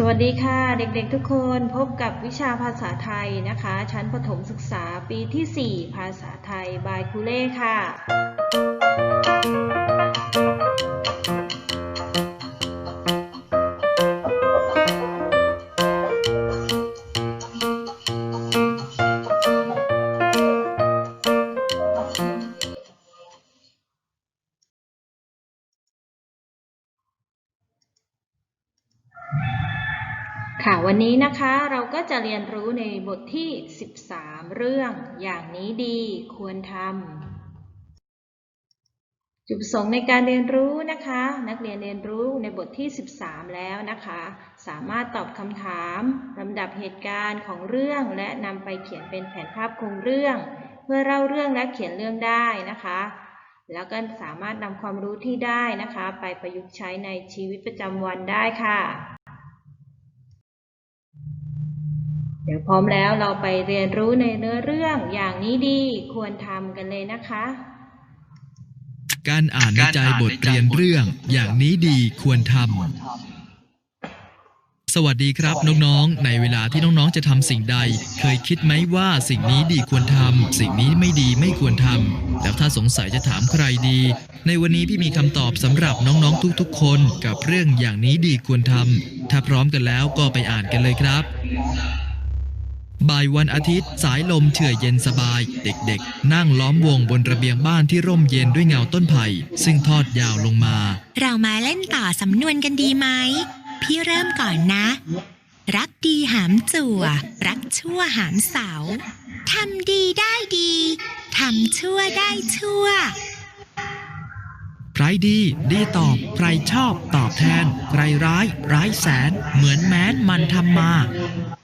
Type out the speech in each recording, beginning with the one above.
สวัสดีค่ะ เด็กๆทุกคนพบกับวิชาภาษาไทยนะคะ ชั้นประถมศึกษาปีที่ 4 ภาษาไทยบายครูเล่ค่ะ วันนี้นะคะเราก็จะเรียนรู้ในบทที่ 13 เรื่องอย่างนี้ดีควรทำจุดประสงค์ในการเรียนรู้นะคะ นักเรียนเรียนรู้ในบทที่ 13 แล้วนะคะ สามารถตอบคำถามลำดับเหตุการณ์ของเรื่องและนำไปเขียนเป็นแผนภาพโครงเรื่อง เพื่อเล่าเรื่องและเขียนเรื่องได้นะคะ แล้วก็สามารถนำความรู้ที่ได้นะคะ ไปประยุกต์ใช้ในชีวิตประจำวันได้ค่ะ เดี๋ยวพร้อมแล้วเราไปเรียนรู้ในเนื้อเรื่องอย่างนี้ดีควรทำกันเลยนะคะ การอ่านในใจบทเรียนเรื่องอย่างนี้ดีควรทำสวัสดีครับน้องๆ ในเวลาที่น้องๆจะทำสิ่งใด เคยคิดไหมว่าสิ่งนี้ดีควรทำสิ่งนี้ไม่ดีไม่ควรทำแล้วถ้าสงสัยจะถามใครดี ในวันนี้พี่มีคำตอบสำหรับน้องๆทุกๆ คนกับเรื่องอย่างนี้ดีควรทำถ้าพร้อมกันแล้วก็ไปอ่านกันเลยครับ บ่ายวันอาทิตย์สายลมเฉื่อยเย็นสบาย เด็กๆ นั่งล้อมวงบนระเบียงบ้านที่ร่มเย็นด้วยเงาต้นไผ่ซึ่งทอดยาวลงมา เรามาเล่นต่อสำนวนกันดีไหม พี่เริ่มก่อนนะ รักดีหามจั่ว รักชั่วหามเสาทำดีได้ดีทำชั่วได้ชั่ว ใครดี ดีตอบ ใครชอบตอบแทน ใครร้าย ร้ายแสน เหมือนแม้นมันทำมาอ้าวโห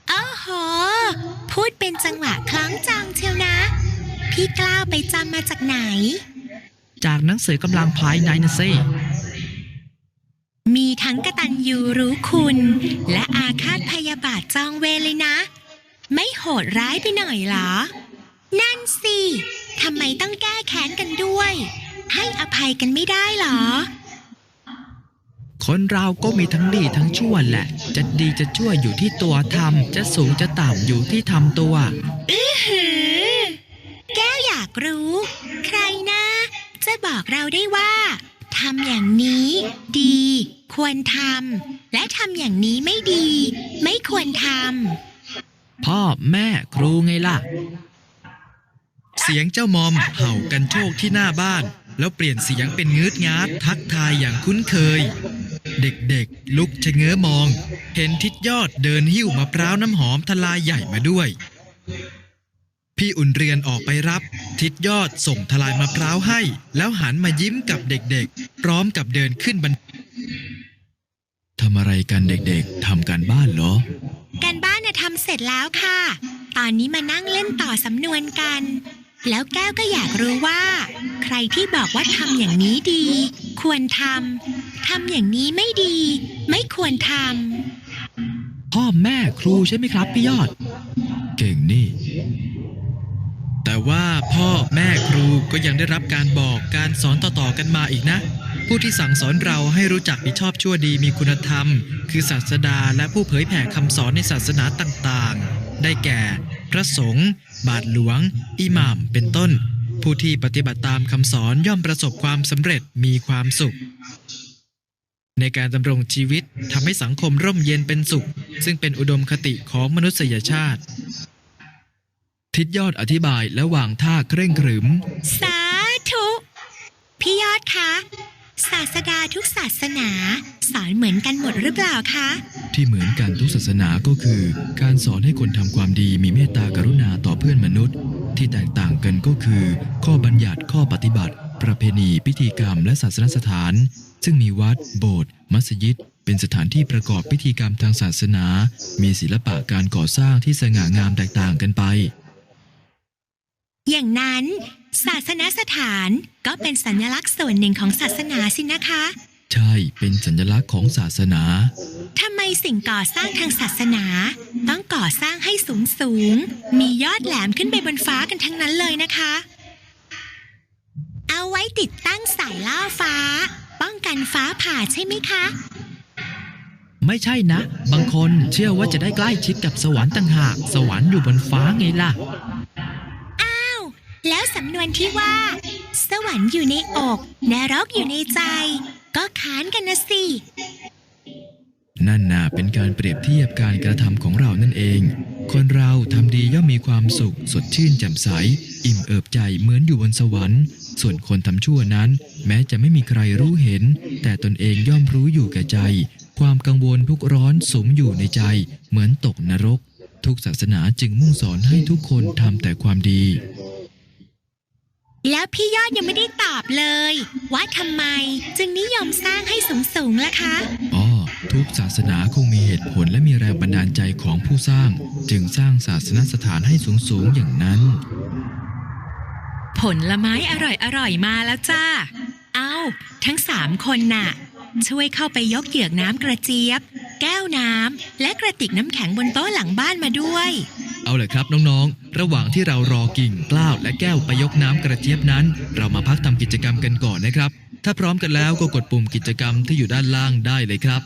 พูดเป็นจังหวะคล้องจองเชียวนะ พี่กล้าวไปจำมาจากไหน จากหนังสือกำลังภายในนะเซ่มีทั้งกตัญญูรู้คุณ และอาฆาตพยาบาทจองเวรเลยนะ ไม่โหดร้ายไปหน่อยเหรอ นั่นสิทำไมต้องแก้แค้นกันด้วย ให้อภัยกันไม่ได้เหรอ คนเราก็มีทั้งดีทั้งชั่วแหละ จะดีจะชั่วอยู่ที่ตัวทำจะสูงจะต่ำอยู่ที่ทำตัวหือ แก้วอยากรู้ ใครนะ จะบอกเราได้ว่าทำอย่างนี้ดี ควรทำและทำอย่างนี้ไม่ดี ไม่ควรทำพ่อแม่ครูไงล่ะ เสียงเจ้ามอมเห่ากันโชคที่หน้าบ้าน แล้วเปลี่ยนเสียงเป็นงืดงาดทักทายอย่างคุ้นเคย เด็กๆ ลุกชะเง้อมอง เห็นทิดยอดเดินหิ้วมะพร้าวน้ำหอมทลายใหญ่มาด้วย พี่อุ่นเรียนออกไปรับ ทิดยอดส่งทลายมะพร้าวให้ แล้วหันมายิ้มกับเด็กๆ พร้อมกับเดินขึ้นบันทำอะไรกันเด็กๆทำการบ้านเหรอ การบ้านน่ะทำเสร็จแล้วค่ะ ตอนนี้มานั่งเล่นต่อสำนวนกัน แล้วแก้วก็อยากรู้ว่า ใครที่บอกว่าทำอย่างนี้ดี ควรทำ ทำอย่างนี้ไม่ดี ไม่ควรทำพ่อแม่ครูใช่ไหมครับพี่ยอด เก่งนี่ แต่ว่าพ่อแม่ครูก็ยังได้รับการบอกการสอนต่อๆกันมาอีกนะ ผู้ที่สั่งสอนเราให้รู้จักผิดชอบชั่วดีมีคุณธรรม คือศาสดาและผู้เผยแผ่คำสอนในศาสนาต่างๆ ได้แก่ พระสงฆ์บาทหลวง อิหม่ามเป็นต้น ผู้ที่ปฏิบัติตามคำสอนย่อมประสบความสำเร็จมีความสุข ในการดำรงชีวิตทำให้สังคมร่มเย็นเป็นสุข ซึ่งเป็นอุดมคติของมนุษยชาติ ทิดยอดอธิบายและวางท่าเคร่งขรึมำสาธุ พี่ยอดคะ ศาสดาทุกศาสนา สอนเหมือนกันหมดหรือเปล่าคะ ที่เหมือนกันทุกศาสนาก็คือ การสอนให้คนทำความดีมีเมตตากรุณาต่อเพื่อนมนุษย์ ที่แตกต่างกันก็คือ ข้อบัญญัติข้อปฏิบัติ ประเพณีพิธีกรรมและศาสนสถาน ซึ่งมีวัด โบสถ์มัสยิด เป็นสถานที่ประกอบพิธีกรรมทางศาสนา มีศิลปะการก่อสร้างที่สง่างามแตกต่างกันไป อย่างนั้น ศาสนสถานก็เป็นสัญลักษณ์ส่วนหนึ่งของศาสนาสินะคะ ใช่เป็นสัญลักษณ์ของศาสนา ทำไมสิ่งก่อสร้างทางศาสนา ต้องก่อสร้างให้สูงสูง มียอดแหลมขึ้นไปบนฟ้ากันทั้งนั้นเลยนะคะ เอาไว้ติดตั้งสายล่อฟ้าป้อง กันฟ้าผ่าใช่ไหมคะ ไม่ใช่นะ บางคนเชื่อว่าจะได้ใกล้ชิดกับสวรรค์ต่างหาก สวรรค์อยู่บนฟ้าไงล่ะ อ้าว แล้วสำนวนที่ว่า สวรรค์อยู่ในอกนรกอยู่ในใจ ก็ค้านกันนะสิ นั่นน่ะเป็นการเปรียบเทียบการกระทำของเรานั่นเอง คนเราทำดีย่อมมีความสุข สดชื่นแจ่มใส อิ่มเอิบใจเหมือนอยู่บนสวรรค์ ส่วนคนทำชั่วนั้น แม้จะไม่มีใครรู้เห็น แต่ตนเองย่อมรู้อยู่แก่ใจ ความกังวลทุกข์ร้อนสมอยู่ในใจ เหมือนตกนรก ทุกศาสนาจึงมุ่งสอนให้ทุกคนทำแต่ความดี แล้วพี่ยอดยังไม่ได้ตอบเลย ว่าทำไมจึงนิยมสร้างให้สูงๆล่ะคะ อ๋อ ทุกศาสนาคงมีเหตุผลและมีแรงบันดาลใจของผู้สร้าง จึงสร้างศาสนสถานให้สูงๆอย่างนั้น ผลไม้อร่อยๆมาแล้วจ้า เอาทั้งสามคนน่ะ ช่วยเข้าไปยกเหยือกน้ำกระเจี๊ยบ แก้วน้ำและกระติกน้ำแข็งบนโต๊ะหลังบ้านมาด้วย เอาเลยครับน้องๆ ระหว่างที่เรารอกิ่งกล้าวและแก้วไปยกน้ำกระเจี๊ยบนั้น เรามาพักทำกิจกรรมกันก่อนนะครับ ถ้าพร้อมกันแล้วก็กดปุ่มกิจกรรมที่อยู่ด้านล่างได้เลยครับ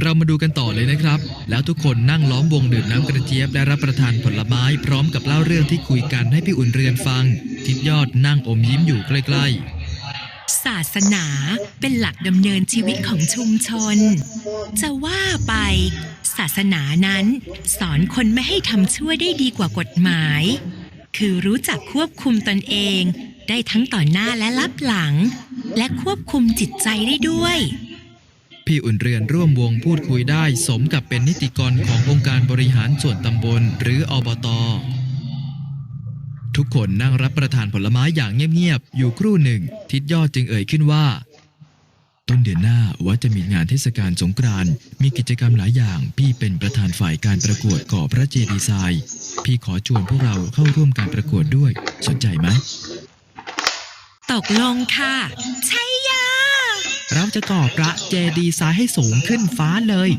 เรามาดูกันต่อเลยนะครับ แล้วทุกคนนั่งล้อมวงดื่มน้ำกระเจี๊ยบและรับประทานผลไม้พร้อมกับเล่าเรื่องที่คุยกันให้พี่อุ่นเรือนฟัง ทิดยอดนั่งอมยิ้มอยู่ใกล้ๆ ศาสนาเป็นหลักดำเนินชีวิตของชุมชน จะว่าไป ศาสนานั้น สอนคนไม่ให้ทำชั่วได้ดีกว่ากฎหมาย คือรู้จักควบคุมตนเอง ได้ทั้งต่อหน้าและลับหลัง และควบคุมจิตใจได้ด้วย พี่อุ่นเรือนร่วมวงพูดคุยได้ สมกับเป็นนิติกรขององค์การบริหารส่วนตำบลหรืออบต ทุกคนนั่งรับประทานผลไม้อย่างเงียบๆ อยู่ครู่หนึ่ง ทิดยอดจึงเอ่ยขึ้นว่า ต้นเดือนหน้าว่าจะมีงานเทศกาลสงกรานต์มีกิจกรรมหลายอย่าง พี่เป็นประธานฝ่ายการประกวดก่อพระเจดีย์ทรายพี่ขอชวนพวกเราเข้าร่วมการประกวดด้วย สนใจไหมตกลงค่ะ ใช่ยา เราจะก่อพระเจดีย์ทรายให้สูงขึ้นฟ้าเลย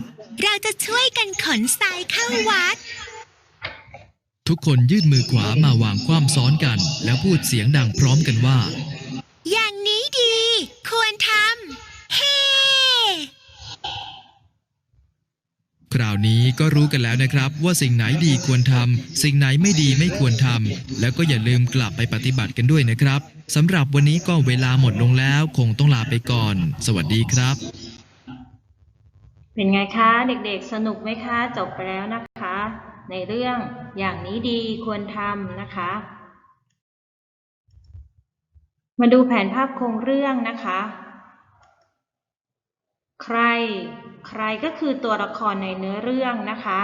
เราจะช่วยกันขนทรายเข้าวัด ทุกคนยื่นมือขวามาวางคว่ำซ้อนกัน แล้วพูดเสียงดังพร้อมกันว่า อย่างนี้ดี ควรทำ เฮ้ คราวนี้ก็รู้กันแล้วนะครับ ว่าสิ่งไหนดีควรทำสิ่งไหนไม่ดีไม่ควรทำแล้วก็อย่าลืมกลับไปปฏิบัติกันด้วยนะครับสำหรับวันนี้ก็เวลาหมดลงแล้วคงต้องลาไปก่อน สวัสดีครับ เป็นไงคะ เด็กๆ สนุกไหมคะ จบไปแล้วนะคะ ในเรื่องอย่างนี้ดีควรทำนะคะ มาดูแผนภาพโครงเรื่องนะคะ ใครใครก็คือตัวละครในเนื้อเรื่องนะคะ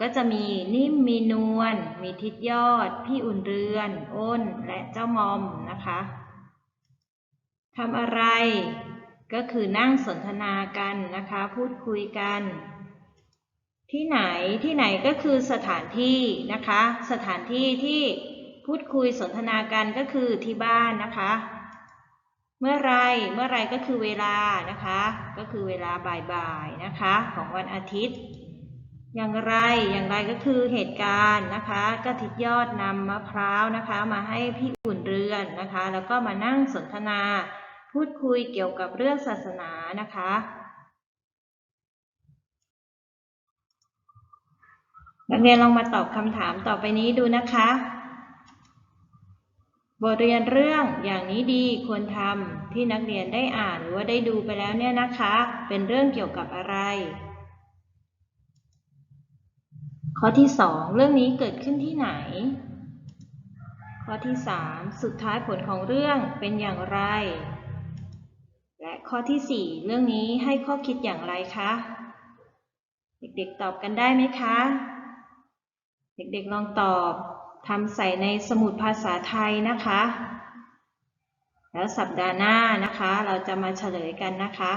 ก็จะมีนิ่มมีนวลมีทิดยอด พี่อุ่นเรือน อ้น และเจ้ามอมนะคะทำอะไรก็คือนั่งสนทนากันนะคะ พูดคุยกัน ที่ไหนที่ไหนก็คือสถานที่นะคะ สถานที่ที่พูดคุยสนทนากันก็คือที่บ้านนะคะ เมื่อไรเมื่อไรก็คือเวลานะคะ ก็คือเวลาบ่ายๆนะคะ ของวันอาทิตย์ อย่างไรอย่างไรก็คือเหตุการณ์นะคะก็ทิยอดนำมะพร้าวนะคะ มาให้พี่อุ่นเรือนนะคะ แล้วก็มานั่งสนทนา พูดคุยเกี่ยวกับเรื่องศาสนานะคะนักเรียนลองมาตอบคำถามต่อไปนี้ดูนะคะ บทเรียนเรื่องอย่างนี้ดีควรทำที่นักเรียนได้อ่านหรือว่าได้ดูไปแล้วเนี่ยนะคะ เป็นเรื่องเกี่ยวกับอะไร ข้อที่สองเรื่องนี้เกิดขึ้นที่ไหน ข้อที่สามสุดท้ายผลของเรื่องเป็นอย่างไร และข้อที่สี่เรื่องนี้ให้ข้อคิดอย่างไรคะเด็กๆตอบกันได้ไหมคะ เด็กๆลองตอบ ทำใส่ในสมุดภาษาไทยนะคะ แล้วสัปดาห์หน้านะคะ เราจะมาเฉลยกันนะคะ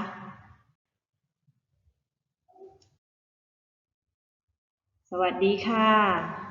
สวัสดีค่ะ